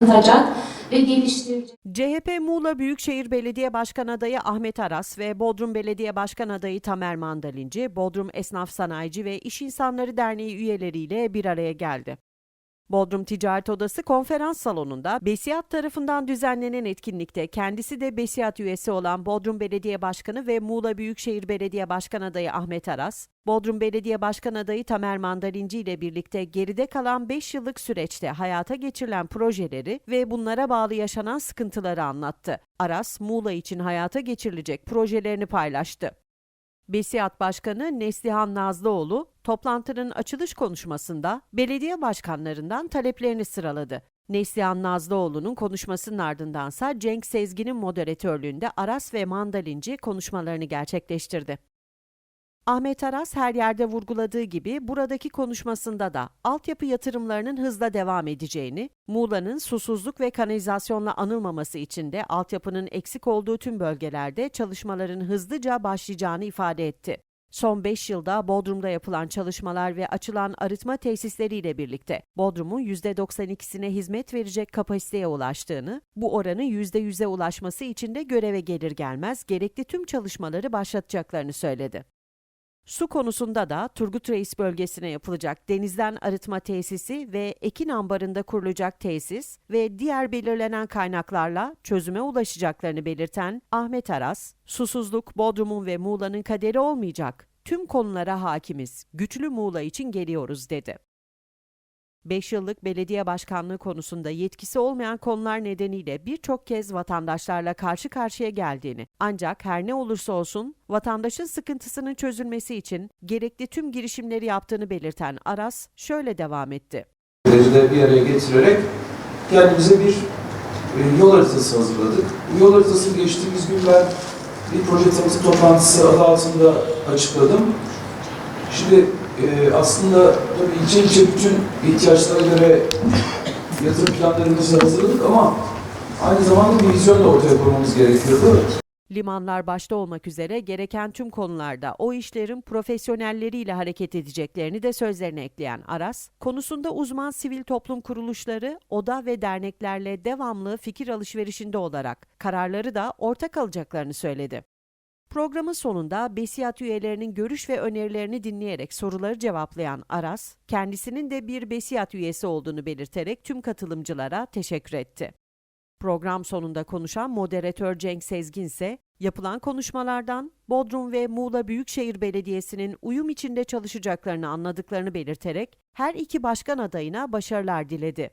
tanıtacak ve geliştirecek. CHP Muğla Büyükşehir Belediye Başkan adayı Ahmet Aras ve Bodrum Belediye Başkan adayı Tamer Mandalinci, Bodrum Esnaf Sanayici ve İş İnsanları Derneği üyeleriyle bir araya geldi. Bodrum Ticaret Odası konferans salonunda Besiyat tarafından düzenlenen etkinlikte kendisi de Besiyat üyesi olan Bodrum Belediye Başkanı ve Muğla Büyükşehir Belediye Başkan adayı Ahmet Aras, Bodrum Belediye Başkan adayı Tamer Mandalinci ile birlikte geride kalan 5 yıllık süreçte hayata geçirilen projeleri ve bunlara bağlı yaşanan sıkıntıları anlattı. Aras, Muğla için hayata geçirilecek projelerini paylaştı. Besiyat Başkanı Neslihan Nazlıoğlu toplantının açılış konuşmasında belediye başkanlarından taleplerini sıraladı. Neslihan Nazlıoğlu'nun konuşmasının ardındansa Cenk Sezgin'in moderatörlüğünde Aras ve Mandalinci konuşmalarını gerçekleştirdi. Ahmet Aras her yerde vurguladığı gibi buradaki konuşmasında da altyapı yatırımlarının hızla devam edeceğini, Muğla'nın susuzluk ve kanalizasyonla anılmaması için de altyapının eksik olduğu tüm bölgelerde çalışmaların hızlıca başlayacağını ifade etti. Son 5 yılda Bodrum'da yapılan çalışmalar ve açılan arıtma tesisleriyle birlikte Bodrum'un %92'sine hizmet verecek kapasiteye ulaştığını, bu oranın %100'e ulaşması için de göreve gelir gelmez gerekli tüm çalışmaları başlatacaklarını söyledi. Su konusunda da Turgut Reis bölgesine yapılacak denizden arıtma tesisi ve ekin ambarında kurulacak tesis ve diğer belirlenen kaynaklarla çözüme ulaşacaklarını belirten Ahmet Aras, susuzluk Bodrum'un ve Muğla'nın kaderi olmayacak. Tüm konulara hakimiz. Güçlü Muğla için geliyoruz dedi. 5 yıllık belediye başkanlığı konusunda yetkisi olmayan konular nedeniyle birçok kez vatandaşlarla karşı karşıya geldiğini, ancak her ne olursa olsun vatandaşın sıkıntısının çözülmesi için gerekli tüm girişimleri yaptığını belirten Aras şöyle devam etti. bir araya getirerek kendimize bir e, yol haritası hazırladık. Bu yol haritasını geçtiğimiz gün ben bir proje tanıtım toplantısı adı altında açıkladım. Şimdi e, aslında tabii ilçe ilçe bütün ihtiyaçlara göre yatırım planlarımızı hazırladık ama aynı zamanda bir vizyon da ortaya koymamız gerekiyordu. Limanlar başta olmak üzere gereken tüm konularda o işlerin profesyonelleriyle hareket edeceklerini de sözlerine ekleyen Aras, konusunda uzman sivil toplum kuruluşları, oda ve derneklerle devamlı fikir alışverişinde olarak kararları da ortak alacaklarını söyledi. Programın sonunda Besiyat üyelerinin görüş ve önerilerini dinleyerek soruları cevaplayan Aras, kendisinin de bir Besiyat üyesi olduğunu belirterek tüm katılımcılara teşekkür etti. Program sonunda konuşan moderatör Cenk Sezgin ise yapılan konuşmalardan Bodrum ve Muğla Büyükşehir Belediyesi'nin uyum içinde çalışacaklarını anladıklarını belirterek her iki başkan adayına başarılar diledi.